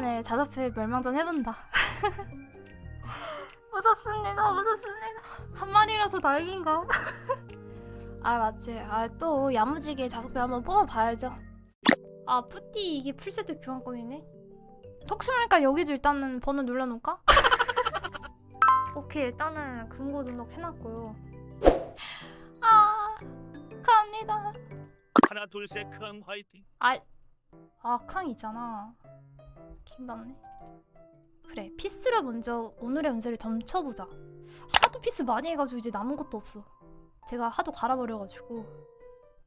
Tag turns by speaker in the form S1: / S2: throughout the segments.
S1: 오랜만에 자석회 멸망전 해본다. 무섭습니다, 무섭습니다. 한 마리라서 다행인가? 아 맞지. 아 또 야무지게 자석배 한번 뽑아봐야죠. 아 뿌띠 이게 풀세트 교환권이네. 혹시 모르니까 여기도 일단은 번호 눌러놓을까? 오케이 일단은 금고 등록 해놨고요. 아 갑니다.
S2: 하나 둘셋 큰 화이팅
S1: 아, 아, 캉 있잖아. 킹받네. 그래, 피스를 먼저 오늘의 운세를 점쳐보자. 하도 피스 많이 해가지고 이제 남은 것도 없어. 제가 하도 갈아버려가지고.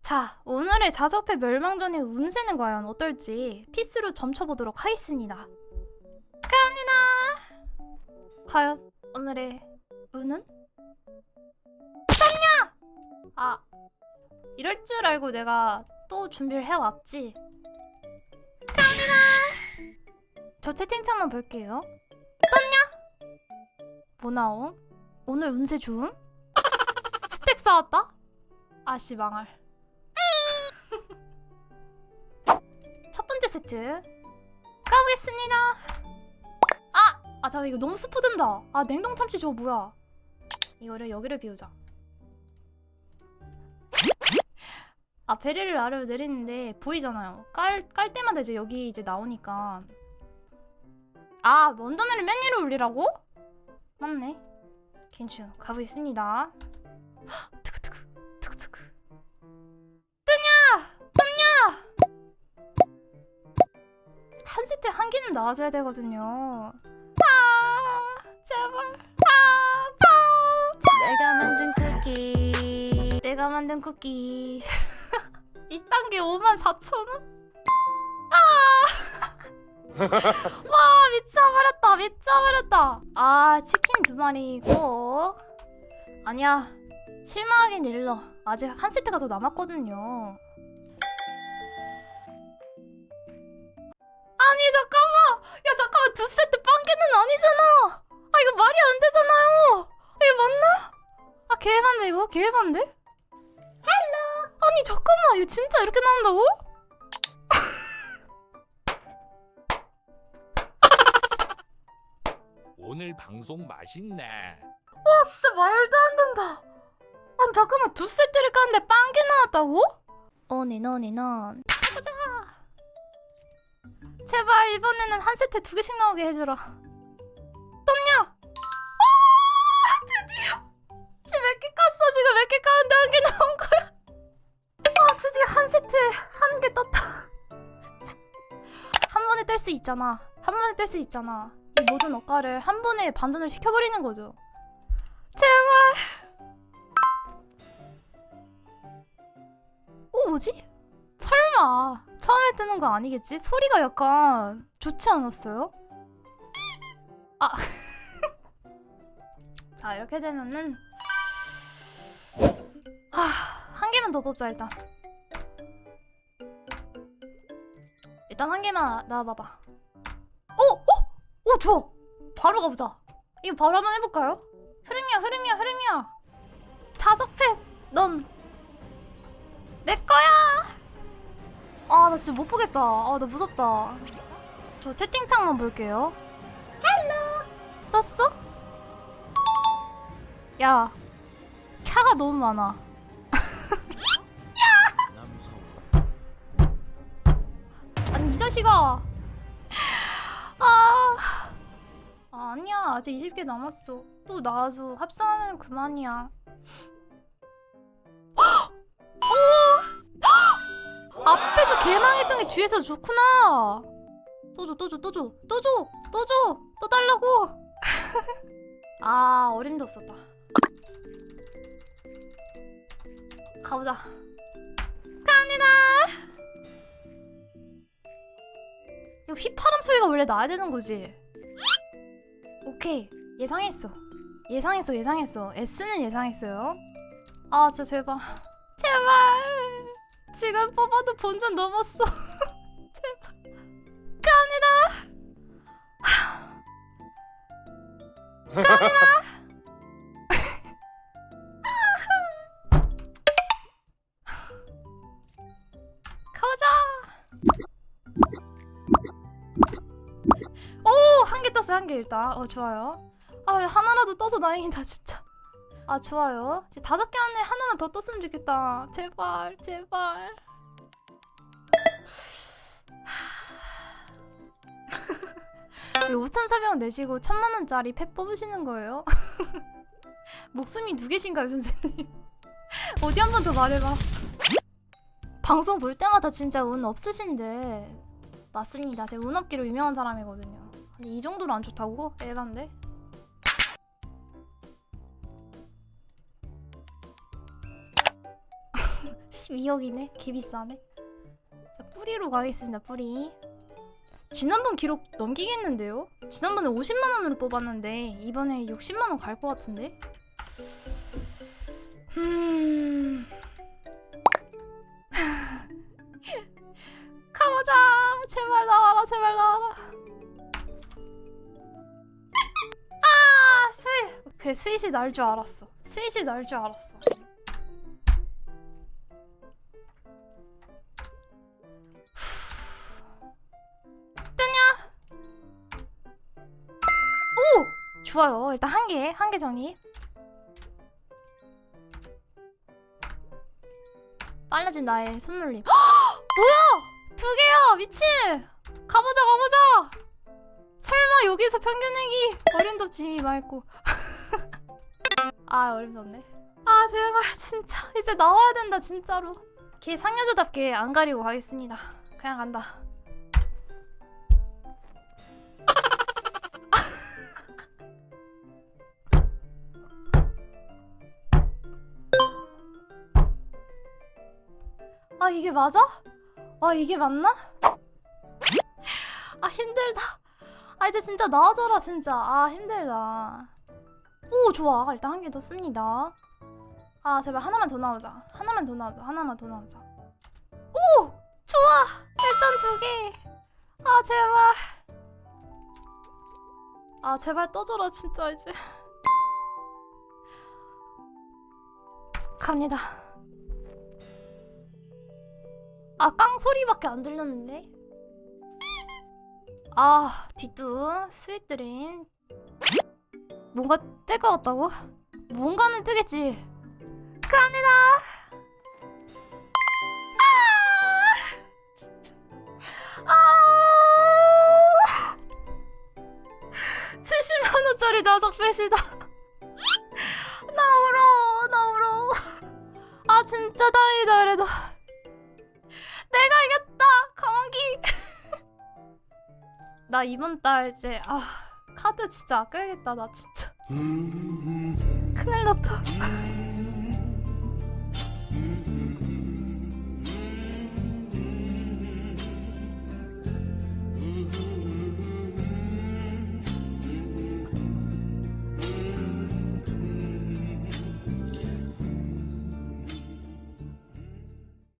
S1: 자, 오늘의 자석패 멸망전의 운세는 과연 어떨지 피스로 점쳐보도록 하겠습니다. 갑니다! 과연 오늘의 운은? 떴냐! 아, 이럴 줄 알고 내가 또 준비를 해왔지. 저 채팅창만 볼게요. 떴냐? 뭐 나옴? 오늘 운세 좋음? 스택 쌓았다? 아씨 망할. 첫 번째 세트 가보겠습니다. 아! 아 잠깐 이거 너무 스프 든다. 아 냉동 참치 저거 뭐야? 이거를 여기를 비우자. 아 베리를 아래로 내리는데 보이잖아요. 깔, 깔 때마다 이제 여기 이제 나오니까 아 원더맨을 맨 위로 올리라고? 맞네. 괜찮. 가보겠습니다. 헉, 트크트크 트크트크. 뜨냐? 떴냐? 한 세트 한 개는 나와줘야 되거든요. 아 제발. 아 파.
S3: 내가 만든 쿠키
S1: 내가 만든 쿠키 2단계 5만 4천 원? 아! 와 미쳐버렸다 미쳐버렸다. 아 치킨 두 마리고. 아니야 실망하긴 일러. 아직 한 세트가 더 남았거든요. 아니 잠깐만! 야 잠깐만 두 세트 빵개는 아니잖아! 아 이거 말이 안 되잖아요! 이게 맞나? 아 개반데 이거? 개반데? 헬로! 아니 잠깐만! 이거 진짜 이렇게 나온다고?
S2: 오늘 방송 맛있네.
S1: 아 진짜 말도 안 된다. 아니 잠깐만 두 세트를 깠는데 빵개 나왔다고? 어니넌니넌. 가자. 제발 이번에는 한 세트 두 개씩 나오게 해줘라. 떴냐? 아 드디어. 지금 몇개 깠어? 지금 몇 개 깠는데 한 개 나온 거야? 아 드디어 한 세트 한 개 떴다. 한 번에 뗄 수 있잖아. 한 번에 뗄 수 있잖아. 이 모든 억가를 한 번에 반전을 시켜버리는 거죠 제발. 오 뭐지? 설마 처음에 뜨는 거 아니겠지? 소리가 약간 좋지 않았어요? 아. 자 이렇게 되면은 아, 한 개만 더 뽑자 일단. 일단 한 개만 나와봐봐. 오, 오, 오 좋아. 바로 가보자. 이거 바로 한번 해볼까요? 흐름이야 흐름이야 흐름이야. 자석패 넌 내 거야. 아 나 진짜 못 보겠다. 아 나 무섭다. 저 채팅창만 볼게요. 헬로! 떴어? 야 캬가 너무 많아. 아니 이 자식아 아 아, 아니야 아직 20개 남았어. 또 나와줘 합성하면 그만이야. 어! 앞에서 개망했던 게 뒤에서 좋구나! 또 줘 또 줘 또 줘 또 줘 또 줘 또 달라고! 아 어림도 없었다. 가보자. 갑니다! 이거 휘파람 소리가 원래 나야 되는 거지 오케이. 예상했어. 예상했어 예상했어. S는 예상했어요. 아 진짜 제발. 제발. 지금 뽑아도 본전 넘었어. 제발. 갑니다. 갑니다 개 일단. 어 좋아요. 아 하나라도 떠서 다행이다 진짜. 아 좋아요. 이제 다섯 개 안에 하나만 더 떴으면 좋겠다. 제발 제발. 왜 5,400원 내시고 1,000만원짜리 펫 뽑으시는 거예요? 목숨이 두 개신가요 선생님? 어디 한 번 더 말해봐. 방송 볼 때마다 진짜 운 없으신데. 맞습니다. 제가 운 없기로 유명한 사람이거든요 이 정도로 안 좋다고? 에반데? (12억이네) 개비싸네 자 뿌리로 가겠습니다 뿌리 지난번 기록 넘기겠는데요? 지난번에 50만원으로 뽑았는데 이번에 60만원 갈 것 같은데? 음... 가보자 제발 나와라 제발 나와라 그래 스윗이 날 줄 알았어. 스윗이 날 줄 알았어. 오! 좋아요. 일단 한 개 한 개 정리 빨라진 나의 손놀림. 뭐야! 두 개야! 미친! 가보자 가보자! 설마 여기서 평균 내기? 어림도 짐이 맑고 아 어림도없네 아 제발 진짜 이제 나와야 된다 진짜로 걔 상여자답게 안 가리고 가겠습니다 그냥 간다 아 이게 맞아? 아 이게 맞나? 아 힘들다. 아 이제 진짜 나와줘라 진짜. 아 힘들다. 오 좋아. 일단 한 개 더 씁니다. 아 제발 하나만 더 나오자. 하나만 더 나오자. 하나만 더 나오자. 오 좋아. 일단 두 개. 아 제발. 아 제발 떠줘라 진짜 이제. 갑니다. 아, 깡 소리밖에 안 들렸는데? 아, 뒷두, 스윗드림. 뭔가 뜰 것 같다고? 뭔가는 뜨겠지. 갑니다! 아! 진짜. 아! 70만 원짜리 자석 배시다. 나 울어, 나 울어. 아, 진짜 다행이다, 그래도. 내가 이겼다 강원기 나 이번 달 이제 아 카드 진짜 아껴야겠다 나 진짜. 큰일 났다